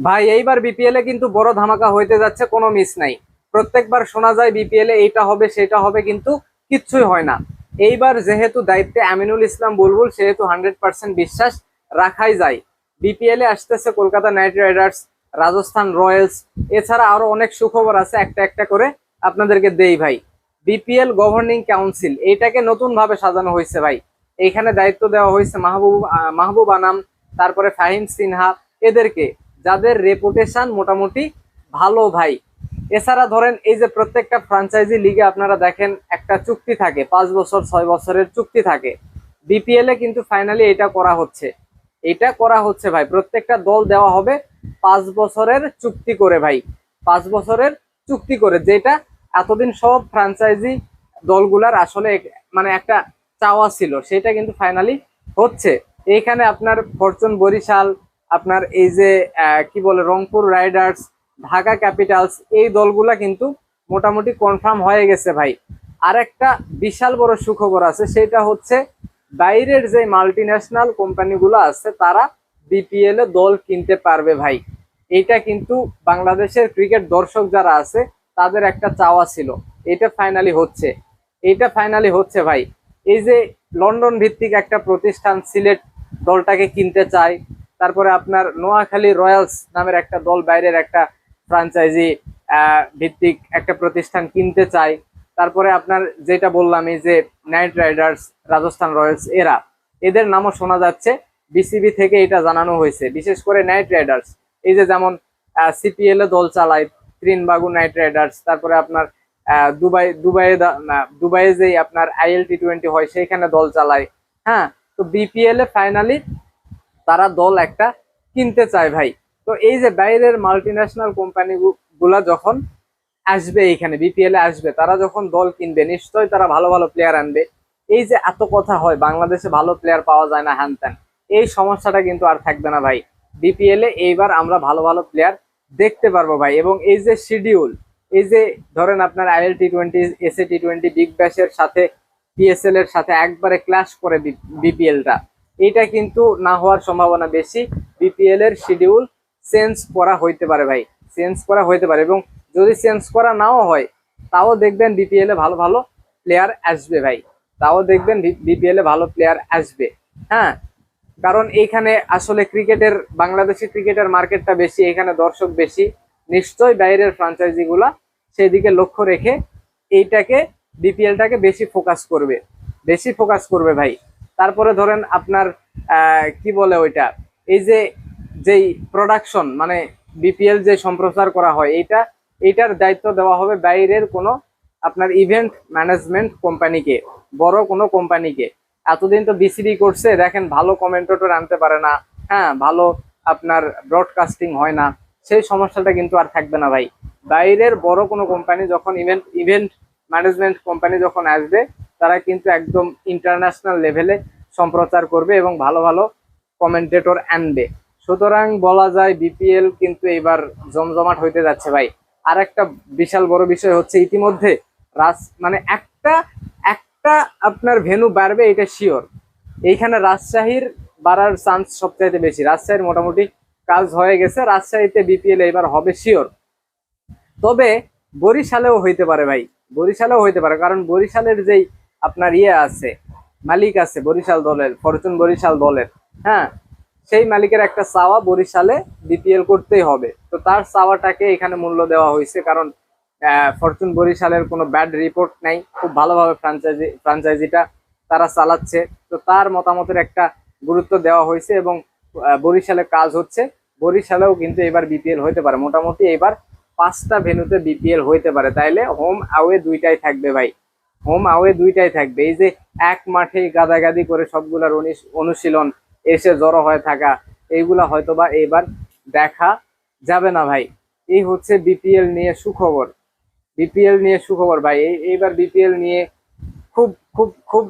ভাই, এইবার বিপিএল এ কিন্তু বড় ধামাকা হইতে যাচ্ছে, কোনো মিস নাই। প্রত্যেকবার শোনা যায় বিপিএল এ এইটা হবে, সেটা হবে, কিন্তু কিচ্ছুই হয় না। এইবার যেহেতু দায়িত্বে আমিনুল ইসলাম বুলবুল, সেহেতু হান্ড্রেড পার্সেন্ট বিশ্বাস রাখাই যায়। বিপিএল এ আসতেছে Kolkata Knight Riders, Rajasthan Royals, এছাড়া আরও অনেক সুখবর আছে, একটা একটা করে আপনাদেরকে দেই ভাই। বিপিএল গভর্নিং কাউন্সিল এইটাকে নতুন ভাবে সাজানো হয়েছে ভাই। এইখানে দায়িত্ব দেওয়া হয়েছে মাহবুব মাহবুব আনাম, তারপরে ফাহিম সিনহা, এদেরকে। যাদের রেপুটেশন মোটামুটি ভালো ভাই। এছাড়া ধরেন এই যে প্রত্যেকটা ফ্রাঞ্চাইজি লিগে আপনারা দেখেন, একটা চুক্তি থাকে, পাঁচ বছর, ছয় বছরের চুক্তি থাকে। বিপিএল এ কিন্তু ফাইনালি এটা করা হচ্ছে। এটা করা হচ্ছে ভাই, প্রত্যেকটা দল দেওয়া হবে পাঁচ বছরের চুক্তি করে ভাই। পাঁচ বছরের চুক্তি করে, যেটা এতদিন সব ফ্রাঞ্চাইজি দলগুলার আসলে মানে একটা চাওয়া ছিল, সেটা কিন্তু ফাইনালি হচ্ছে। এইখানে আপনার ফরচুন বরিশাল আপনার এই যে কি বলে, রংপুর রাইডার্স, ঢাকা ক্যাপিটালস, এই দলগুলা কিন্তু মোটামুটি কনফার্ম হয়ে গেছে ভাই। আর একটা বিশাল বড় সুখবর আছে, সেটা হচ্ছে বাইরের যে মাল্টি ন্যাশনাল কোম্পানিগুলো আছে, তারা বিপিএল এ দল কিনতে পারবে ভাই। এটা কিন্তু বাংলাদেশের ক্রিকেট দর্শক যারা আছে, তাদের একটা চাওয়া ছিল। এটা ফাইনালি হচ্ছে। এইটা ফাইনালি হচ্ছে ভাই। এই যে লন্ডন ভিত্তিক একটা প্রতিষ্ঠান সিলেট দলটাকে কিনতে চায় তারপরে আপনার নোয়াখালী রয়্যালস নামের একটা দল, বাইরের একটা ফ্রাঞ্চাইজি ভিত্তিক একটা প্রতিষ্ঠান কিনতে চায়। তারপরে আপনার যেটা বললাম, এই যে নাইট রাইডার্স, রাজস্থান রয়্যালস, এরা। এদের নামও শোনা যাচ্ছে। বিসিবি থেকে এটা জানানো হয়েছে। বিশেষ করে নাইট রাইডার্স। এই যে যেমন সিপিএল এ দল চালায়, ত্রিনবাগু নাইট রাইডার্স, তারপরে আপনার দুবাই, দুবাইয়ে দুবাইয়ে যেই আপনার আইএল টি টোয়েন্টি হয়, সেইখানে দল চালায়। হ্যাঁ তো বিপিএল এ ফাইনালি তারা দল একটা কিনতে চায় ভাই। তো এই যে বাইরের মাল্টি ন্যাশনাল কোম্পানি গুলা যখন আসবে এখানে বিপিএল এ আসবে, তারা যখন দল কিনবে, নিশ্চয়ই তারা ভালো ভালো প্লেয়ার আনবে। এই যে এত কথা হয়, বাংলাদেশে ভালো প্লেয়ার পাওয়া যায় না হ্যান ত্যান। এই সমস্যাটা কিন্তু আর থাকবে না ভাই। বিপিএল এ এইবার আমরা ভালো ভালো প্লেয়ার দেখতে পারব ভাই। এবং এই যে শিডিউল এই যে ধরেন আপনার IL T twenty SA T twenty big ব্যাশের সাথে পিএসএল এর সাথে একবারে ক্লাশ করে বিপিএলটা এটা কিন্তু না হওয়ার সম্ভাবনা বেশি। বিপিএল এর শিডিউল চেঞ্জ করা হইতে পারে ভাই। চেঞ্জ করা হইতে পারে এবং যদি চেঞ্জ করা নাও হয়, তাও দেখবেন বিপিএল এ ভালো ভালো প্লেয়ার আসবে ভাই। তাও দেখবেন বিপিএল এ ভালো প্লেয়ার আসবে। হ্যাঁ? কারণ এইখানে আসলে ক্রিকেটের বাংলাদেশি ক্রিকেটের মার্কেটটা বেশি, এখানে দর্শক বেশি। নিশ্চয়ই বাইরের ফ্রাঞ্চাইজি গুলা সেদিকে লক্ষ্য রেখে এইটাকে বিপিএলটাকে বেশি ফোকাস করবে। বেশি ফোকাস করবে ভাই। তারপরে ধরেন আপনার কি বলে ওইটা? এই যে, যেই প্রোডাকশন মানে বিপিএল যে সম্প্রচার করা হয়, এইটা, এইটার দায়িত্ব দেওয়া হবে বাইরের কোনো আপনার ইভেন্ট ম্যানেজমেন্ট কোম্পানিকে বড় কোনো কোম্পানিকে এতদিন তো বিসিবি করছে, দেখেন ভালো কমেন্টেটর আনতে পারে না। হ্যাঁ ভালো আপনার ব্রডকাস্টিং হয় না। সেই সমস্যাটা কিন্তু আর থাকবে না ভাই। বাইরের বড় কোনো কোম্পানি যখন ইভেন্ট ইভেন্ট ম্যানেজমেন্ট কোম্পানি যখন আসবে তারা কিন্তু একদম ইন্টারন্যাশনাল লেভেলে সম্প্রচার করবে এবং ভালো ভালো কমেন্টেটর আনবে। সুতরাং বলা যায় বিপিএল কিন্তু এবার জমজমাট হইতে যাচ্ছে ভাই। আর একটা বিশাল বড় বিষয় হচ্ছে ইতিমধ্যে রাজ মানে একটা একটা আপনার ভেনু বাড়বে, এটা শিওর এইখানে রাজশাহীর বাড়ার চান্স সবচাইতে বেশি। রাজশাহীর মোটামুটি কাজ হয়ে গেছে, রাজশাহীতে বিপিএল এবার হবে শিওর তবে বরিশালেও হইতে পারে ভাই। বরিশালেও হইতে পারে, কারণ বরিশালের যেই আপনার ইয়ে আছে, মালিক আছে বরিশাল দলের, ফরচুন বরিশাল দলের হ্যাঁ? সেই মালিকের একটা চাওয়া বরিশালে বিপিএল করতেই হবে। তো তার চাওয়াটাকে এখানে মূল্য দেওয়া হয়েছে কারণ ফরচুন বরিশালের কোনো ব্যাড রিপোর্ট নাই। খুব ভালোভাবে ফ্রাঞ্চাইজি ফ্রাঞ্চাইজিটা তারা চালাচ্ছে। তো তার মতামতের একটা গুরুত্ব দেওয়া হয়েছে এবং বরিশালে কাজ হচ্ছে। বরিশালেও কিন্তু এবার বিপিএল হইতে পারে। মোটামুটি এবার পাঁচটা ভেনুতে বিপিএল হইতে পারে। তাইলে হোম আওয়ে দুইটাই থাকবে ভাই। হোম আওয়ে দুইটাই থাকবে। এই যে এক মাঠেই গাদাগাদি করে সবগুলার অনুশ- অনুশীলন এসে জড়ো হয়ে থাকা, এইগুলা হয়তো বা এইবার দেখা যাবে না ভাই। এই হচ্ছে বিপিএল নিয়ে সুখবর। বিপিএল নিয়ে সুখবর ভাই। এই এইবার বিপিএল নিয়ে খুব খুব খুব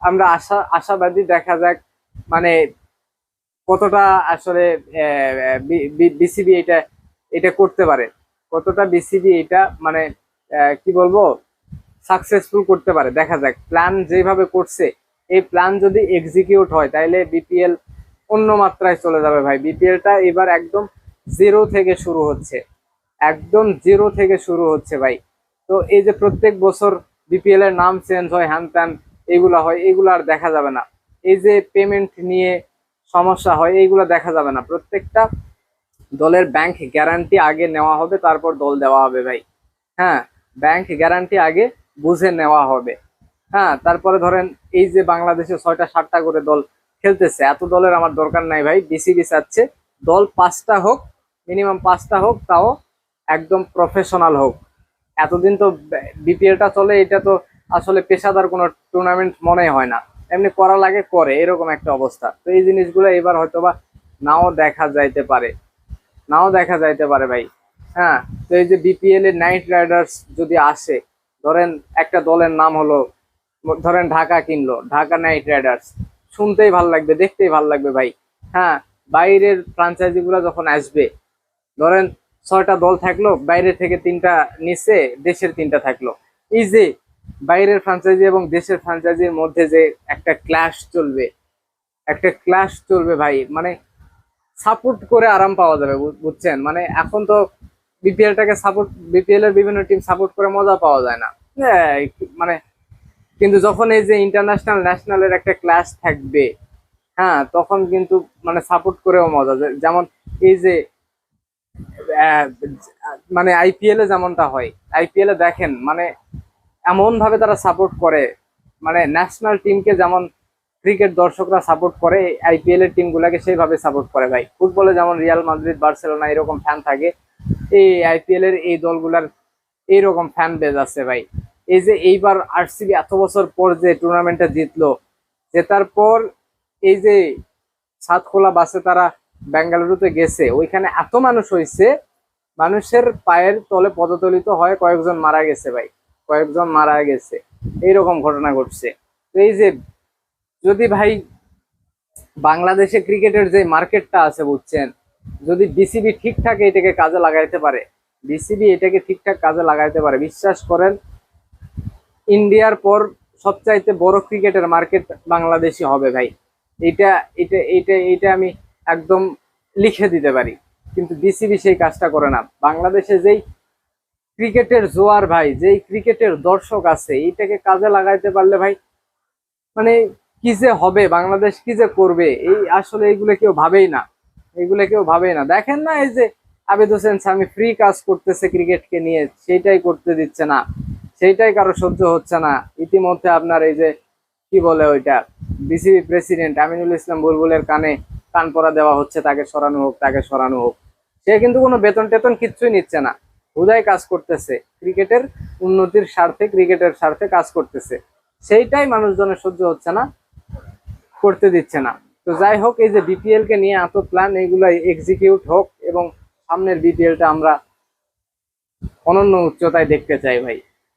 আমরা আশা, আশাবাদী দেখা যাক মানে কতটা আসলে বিসিবি এটা এটা করতে পারে। কতটা বিসিবি এটা মানে কি বলব? সাকসেসফুল করতে পারে। দেখা যাক প্ল্যান যেভাবে করছে, এই প্ল্যান যদি এক্সিকিউট হয় তাহলে বিপিএল অন্য মাত্রায় চলে যাবে ভাই। বিপিএলটা এবার একদম জিরো থেকে শুরু হচ্ছে। একদম জিরো থেকে শুরু হচ্ছে ভাই। তো এই যে প্রত্যেক বছর বিপিএল এর নাম চেঞ্জ হয় হ্যান ত্যান এগুলা হয়, এগুলো আর দেখা যাবে না। এই যে পেমেন্ট নিয়ে সমস্যা হয়, এইগুলো দেখা যাবে না। প্রত্যেকটা দলের ব্যাংক গ্যারান্টি আগে নেওয়া হবে, তারপর দল দেওয়া হবে ভাই। হ্যাঁ ব্যাংক গ্যারান্টি আগে বুঝে নেওয়া হবে। হ্যাঁ তারপরে ধরেন এই যে বাংলাদেশে ছয়টা, সাতটা করে দল খেলতেছে, এত দলের আমার দরকার নাই ভাই। বিসিবি চাচ্ছে, দল পাঁচটা হোক মিনিমাম পাঁচটা হোক, তাও একদম প্রফেশনাল হোক। এতদিন তো বিপিএলটা চলে, এটা তো আসলে পেশাদার কোনো টুর্নামেন্ট মনে হয় না। এমনি করা লাগে, করে, এরকম একটা অবস্থা। তো এই জিনিসগুলো এবার হয়তোবা নাও দেখা যাইতে পারে। নাও দেখা যাইতে পারে ভাই। হ্যাঁ তো এই যে বিপিএল এর নাইট রাইডার্স যদি আসে ধরেন একটা দলের নাম হলো, ধরেন ঢাকা কিনলো, ঢাকা নাইট রাইডার্স। শুনতেই ভালো লাগবে, দেখতেই ভালো লাগবে ভাই। হ্যাঁ বাইরের ফ্রাঞ্চাইজি গুলা যখন আসবে, ধরেন ছয়টা দল থাকল, বাইরে থেকে তিনটা নিচে দেশের তিনটা থাকল। এই যে বাইরের ফ্রাঞ্চাইজি এবং দেশের ফ্রাঞ্চাইজির মধ্যে যে একটা ক্লাশ চলবে, একটা ক্লাশ চলবে ভাই মানে সাপোর্ট করে আরাম পাওয়া যাবে বুঝছেন? মানে এখন তো বিপিএলটাকে সাপোর্ট বিপিএল এর বিভিন্ন টিম সাপোর্ট করে মজা পাওয়া যায় না। হ্যাঁ, মানে কিন্তু যখন এই যে ইন্টারন্যাশনাল ন্যাশনালের একটা ক্লাস থাকবে হ্যাঁ তখন কিন্তু মানে সাপোর্ট করেও মজা যে- যেমন এই যে মানে আইপিএল এ যেমনটা হয় আইপিএল এ দেখেন মানে এমন ভাবে তারা সাপোর্ট করে মানে ন্যাশনাল টিমকে যেমন ক্রিকেট দর্শকরা সাপোর্ট করে আইপিএল এর টিম গুলাকে সেইভাবে সাপোর্ট করে ভাই। ফুটবলে যেমন রিয়াল মাদ্রিদ বার্সেলোনা এরকম ফ্যান থাকে এই আইপিএল এর এই দলগুলার এইরকম ফ্যান বেজ আছে ভাই। এই যে এইবার আরসিবি এত বছর পর যে টুর্নামেন্টটা জিতলো জেতার পর এই যে সাতখোলা বাসে তারা বেঙ্গালুরুতে গেছে, ওইখানে এত মানুষ হয়েছে মানুষের পায়ের তলে পদতলিত হয় কয়েকজন মারা গেছে ভাই, কয়েকজন মারা গেছে। এইরকম ঘটনা ঘটছে। তো এই যে যদি ভাই বাংলাদেশে ক্রিকেটের যে মার্কেটটা আছে, বুঝছেন যদি বিসিবি ঠিকঠাক এটাকে কাজে লাগাইতে পারে বিসিবি এটাকে ঠিকঠাক কাজে লাগাইতে পারে, বিশ্বাস করেন, ইন্ডিয়ার পর সবচাইতে বড় ক্রিকেটের মার্কেট বাংলাদেশি হবে ভাই। এটা এটা এটা এটা আমি একদম লিখে দিতে পারি, কিন্তু বিসিবি সেই কাজটা করে না। বাংলাদেশে যেই ক্রিকেটের জোয়ার ভাই, যেই ক্রিকেটের দর্শক আছে, এইটাকে কাজে লাগাইতে পারলে ভাই মানে কি যে হবে, বাংলাদেশ কি যে করবে, এই আসলে এইগুলো কেউ ভাবেই না। এগুলো কেউ ভাবেই না। দেখেন না, এই যে আবেদ হোসেন স্বামী ফ্রি কাজ করতেছে ক্রিকেটকে নিয়ে, সেইটাই করতে দিচ্ছে না। সেইটাই কারও সহ্য হচ্ছে না। ইতিমধ্যে আপনার এই যে, কি বলে ওইটা? বিসিবি প্রেসিডেন্ট আমিনুল ইসলাম বুলবুলের কানে কান পরা দেওয়া হচ্ছে, তাকে সরানো হোক, তাকে সরানো হোক। সে কিন্তু কোনো বেতন টেতন কিচ্ছুই নিচ্ছে না। হুদাই কাজ করতেছে, ক্রিকেটের উন্নতির স্বার্থে, ক্রিকেটের স্বার্থে কাজ করতেছে। সেইটাই মানুষজনের সহ্য হচ্ছে না, করতে দিচ্ছে না। তো যাই হোক, এই যে বিপিএল কে নিয়ে এত প্ল্যান এগুলো এক্সিকিউট হোক এবং সামনের বিপিএলটা আমরা অনন্য উচ্চতায় দেখতে চাই ভাই।